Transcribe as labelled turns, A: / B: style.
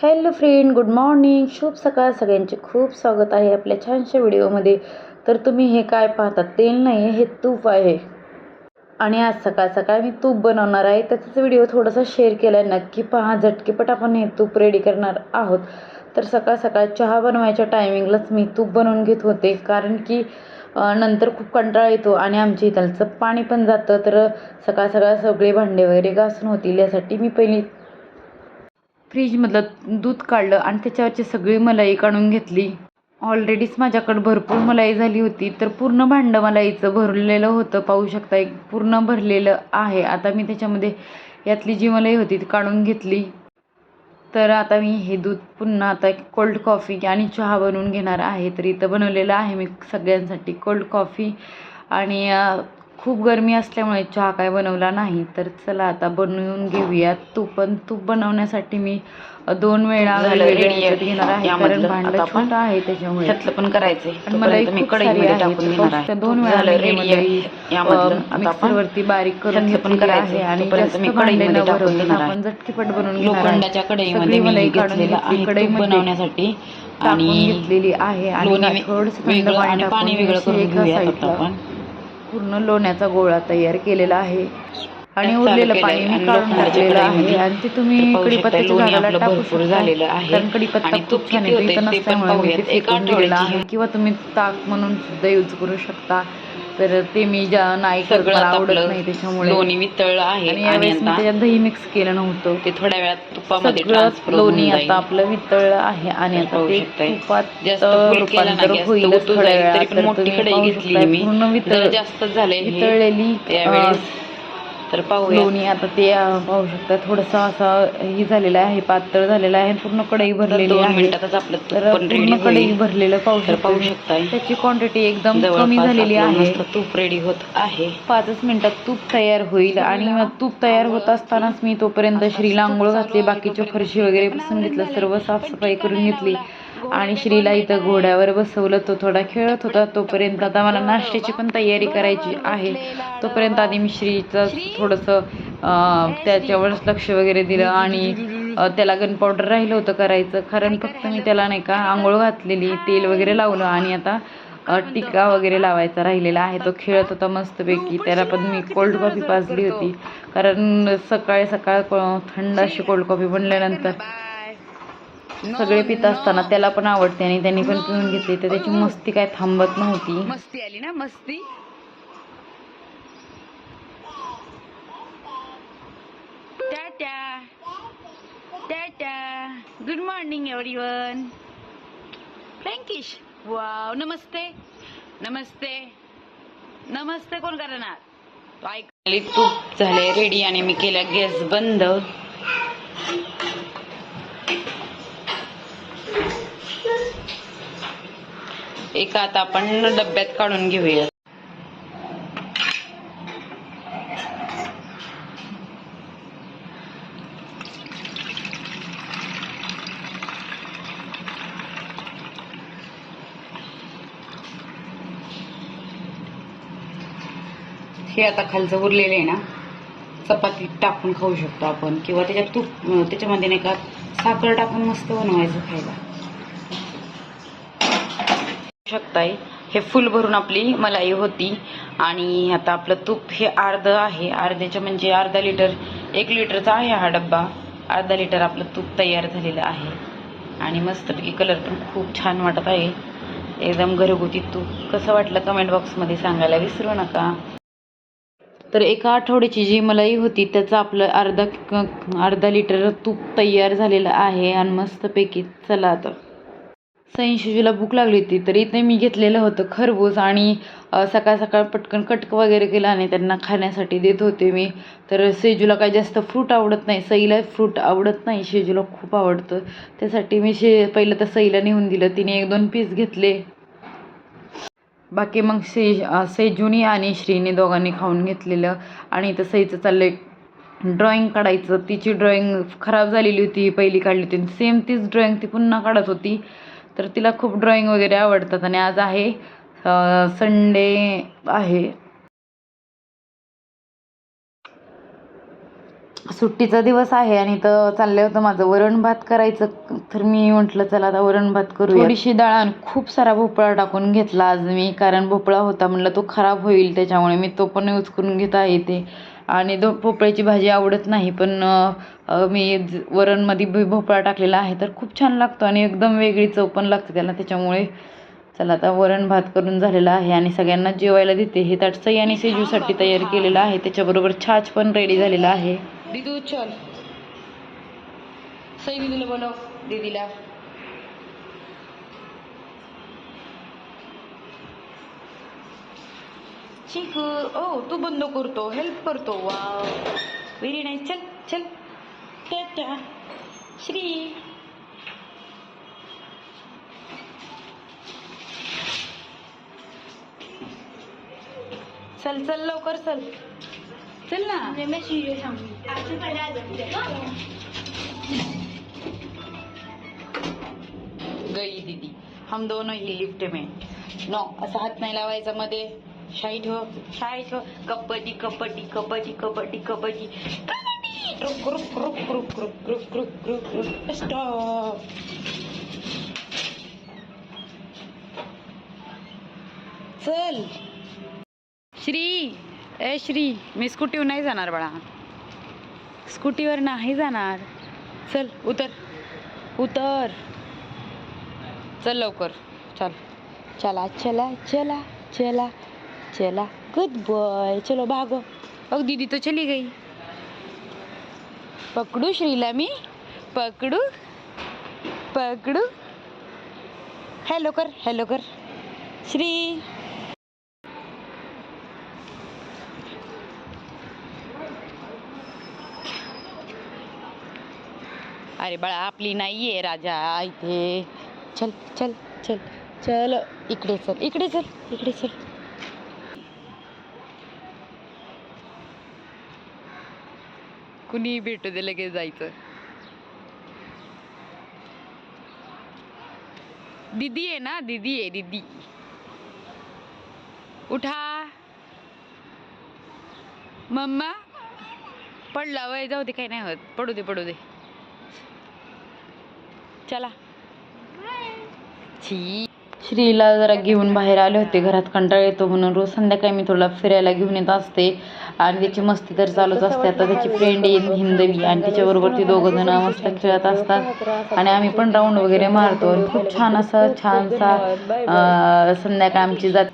A: Hello friend good morning. शुभ सकाळ. सगळ्यांचे खूप स्वागत आहे आपल्या छानशा व्हिडिओमध्ये. तर तुम्ही हे काय पाहता? तेल नाही आहे हे तूप आहे. आणि आज सकाळ सकाळ मी तूप बनवणार आहे. त्याचाच व्हिडिओ थोडासा शेअर केला आहे नक्की पहा. झटकेपट आपण हे तूप रेडी करणार आहोत. तर सकाळ सकाळ चहा बनवायच्या टायमिंगलाच मी तूप बनवून घेत होते. कारण की नंतर खूप कंटाळा येतो आणि आमच्या इथलचं पाणी पण जातं. तर सकाळ सकाळ सगळे भांडे वगैरे घासून होतील यासाठी मी पहिली फ्रीजमधलं दूध काढलं आणि त्याच्यावरची सगळी मलाई काढून घेतली. ऑलरेडीच माझ्याकडं भरपूर मलाई झाली होती तर पूर्ण भांडं मलाईचं भरलेलं होतं पाहू शकता. एक पूर्ण भरलेलं आहे. आता मी त्याच्यामध्ये यातली जी मलाई होती ती काढून घेतली. तर आता मी हे दूध पुन्हा आता कोल्ड कॉफी आणि चहा बनवून घेणार आहे. तर इथं बनवलेलं आहे मी सगळ्यांसाठी कोल्ड कॉफी आणि खूप गरमी असल्यामुळे चहा काय बनवला नाही. तर चला आता बनवून घेऊया तूप पण तूप बनवण्यासाठी मी दोन वेळा घेणार आहे. कारण छोटं त्याच्यामुळे.
B: पण करायचंय.
A: मला आहे.
B: आहे.
A: दोन वेळा मिक्सरवरती बारीक करून घेतलेली. आहे आणि जास्त भांडे न. आपण झटकीपट बनवून घेणार सगळी मलाई काढून घेतली
B: बनवण्यासाठी
A: टाकून घेतलेली आहे आणि थोडंसं थंड टाकून
B: पाणी
A: एका साईडला पूर्ण लोण्याचा गोळा तयार केलेला आहे. आणि उरलेलं पाणी मी काढून टाकलेलं आहे. आणि ते तुम्ही कडीपत्त्याच्या झाडाला टाकू
B: झालेलं आहे.
A: कारण कडीपत्ता खूप
B: तूप
A: छान येतो इथं नसल्यामुळे फेकून दिलेलं आहे. किंवा तुम्ही ताक म्हणून सुद्धा यूज करू शकता. तर ते मी ज्या नाही करत
B: सगळं
A: मला आवडत नाही त्याच्यामुळे.
B: लोणी वितळलं आहे
A: आणि
B: आणि
A: यावेळेस मी
B: आता
A: त्याच्यात दही मिक्स केलं नव्हतं.
B: ते थोड्या वेळात तुपामध्ये ट्रान्सफर
A: लोणी आता आपलं वितळलं आहे आणि आता ते. तुपात
B: जास्त
A: रूपांतर होईल थोड्या वेळात. तर तुम्ही पाहू पूर्ण वितळ
B: जास्त झाले
A: वितळलेली
B: तर पाहूया.
A: लोणी आता ते पाहू शकता. थोडंसं असं हे झालेलं आहे पातळ झालेलं आहे पूर्ण कढई भरलेली आहे. पूर्ण कढई भरलेलं पाहू
B: तर पाहू
A: शकता त्याची क्वांटिटी एकदम कमी झालेली आहे.
B: तूप रेडी होत आहे.
A: पाचच मिनिटात तूप तयार होईल. आणि तूप तयार होत असतानाच मी तोपर्यंत श्रीला आंघोळ घातली. बाकीचे फरशी वगैरे पुसून घेतलं. सर्व साफसफाई करून घेतली. आणि श्रीला इथं घोड्यावर बसवलं. तो थोडा खेळत होता. तोपर्यंत आता मला नाश्त्याची पण तयारी करायची आहे. तोपर्यंत आधी मी श्रीचं थोडंसं त्याच्यावरच लक्ष वगैरे दिलं आणि त्याला गन पावडर राहिलं होतं करायचं. कारण फक्त मी त्याला नाही का आंघोळ घातलेली तेल वगैरे लावलं आणि आता टिका वगैरे लावायचा राहिलेला आहे. तो खेळत होता मस्तपैकी. त्याला पण मी कोल्ड कॉफी पाजली होती. कारण सकाळी सकाळ थंड अशी कोल्ड कॉफी बनल्यानंतर सगळे पित असताना त्याला पण आवडते आणि त्यांनी पण पिऊन घेतली. तर त्याची मस्ती काय थांबत नव्हती.
B: मस्ती आली ना मस्ती. गुड मॉर्निंग एव्हरीवन फ्लँकिश वाव नमस्ते. नमस्ते. नमस्ते कोण करणार? तूप झाले रेडी आणि मी केला गॅस बंद. एक आता आपण डब्यात काढून घेऊया हे आता खालचं उरलेलं आहे ना चपाती टाकून खाऊ शकतो आपण किंवा त्याच्यात तूप त्याच्यामध्ये नाही का साखर टाकून मस्त बनवायचं खायला. शकताय. हे फुल भरून आपली मलाई होती. आणि आता आपलं तूप हे अर्ध आहे. अर्ध्याच्या म्हणजे अर्धा लिटर एक लिटरचा आहे हा डब्बा. अर्धा लिटर आपलं तूप तयार झालेलं आहे. आणि मस्तपैकी कलर पण खूप छान वाटत आहे. एकदम घरगुती तूप. कसं वाटलं कमेंट बॉक्समध्ये सांगायला विसरू नका. तर एका आठवड्याची जी मलाई होती त्याचं आपलं अर्धा क- अर्धा लिटर तूप तयार झालेलं आहे. आणि मस्तपैकी चला आता. सईशिजूला भूक लागली होती तर इथे मी घेतलेलं होतं खरबूज आणि सकाळ सकाळ पटकन कटक वगैरे केलं आणि त्यांना खाण्यासाठी देत होते मी. तर सेजूला काही जास्त फ्रूट आवडत नाही सईला फ्रूट आवडत नाही शेजूला खूप आवडतं. त्यासाठी मी शे पहिलं तर सईला नेऊन दिलं तिने एक दोन पीस घेतले. बाकी मग से सेजूनी आणि श्रीने दोघांनी खाऊन घेतलेलं आणि इथं सईचं आहे ड्रॉइंग काढायचं. तिची ड्रॉइंग खराब झालेली होती पहिली काढली होती सेम तीच ड्रॉइंग ती पुन्हा काढत होती. तर तिला खूप ड्रॉईंग वगैरे आवडतात आणि आज आहे संडे आहे. सुट्टीचा दिवस आहे आणि तर चाललं होतं माझं वरण भात करायचं. तर मी म्हटलं चला आता वरण भात करू थोडीशी डाळ आणि खूप सारा भोपळा टाकून घेतला आज मी कारण भोपळा होता म्हटलं तो खराब होईल त्याच्यामुळे मी तो पण यूज करून घेत आहे ते आणि दो भोपळ्याची भाजी आवडत नाही पण मी ज- वरणमध्ये भो- भोपळा टाकलेला आहे तर खूप छान लागतो आणि एकदम वेगळी चव पण लागते त्याला. त्याच्यामुळे चला आता वरण भात करून झालेला आहे आणि सगळ्यांना जेवायला देते. हे ताट सई आणि सेजूसाठी तयार केलेलं आहे. त्याच्याबरोबर छाछ पण रेडी झालेला आहे.
A: दिदू चल. सई दिदीला बोलव दीदीला चिकू ओ तू बंद करतो हेल्प करतो वा व्हेरी नाईस चल चल. टाटा. श्री. चल चल लवकर चल. चल ना. गई दीदी. हम दोनों ही लिफ्ट में. नो असा हात नाही लावायचा मध्ये. शाई ठेव शाई ठेव कबड्डी कबड्डी कबड्डी कबड्डी. कबड्डी! रुक रुक रुक रुक रुक रुक रुक रुक रुक. स्टॉप चल. श्री ए श्री मी स्कूटीवर नाही जाणार बाळा. स्कूटीवर नाही जाणार. चल उतर. उतर. चल लवकर. चल. चला चला चला चला. चला. गुड बॉय चलो भागो. अग दीदी तो चली गई. पकडू श्रीला मी? पकडू? पकडू? हॅलो कर हॅलो कर. श्री. अरे बाळा आपली नाही आहे राजा इथे. चल चल चल. चल. इकडे चल इकडे चल इकडे चल. कुणी भेटू दे लगेच जायचं. दीदी आहे ना दीदी आहे दीदी. उठा. मम्मा. पडला वय जाऊ दे काही नाही होत. पडू दे पडू दे. चला. छी. श्रीला जरा घेऊन बाहेर आले होते घरात कंटाळा येतो म्हणून. रोज संध्याकाळी मी थोडा फिरायला घेऊन येत असते आणि त्याची मस्ती तर चालूच असते. आता त्याची फ्रेंड येईल हिंदवी आणि त्याच्याबरोबर ती दोघं जण मस्त खेळत असतात. आणि आम्ही पण राऊंड वगैरे मारतो. आणि खूप छान असं छानसा संध्याकाळ आमची जात.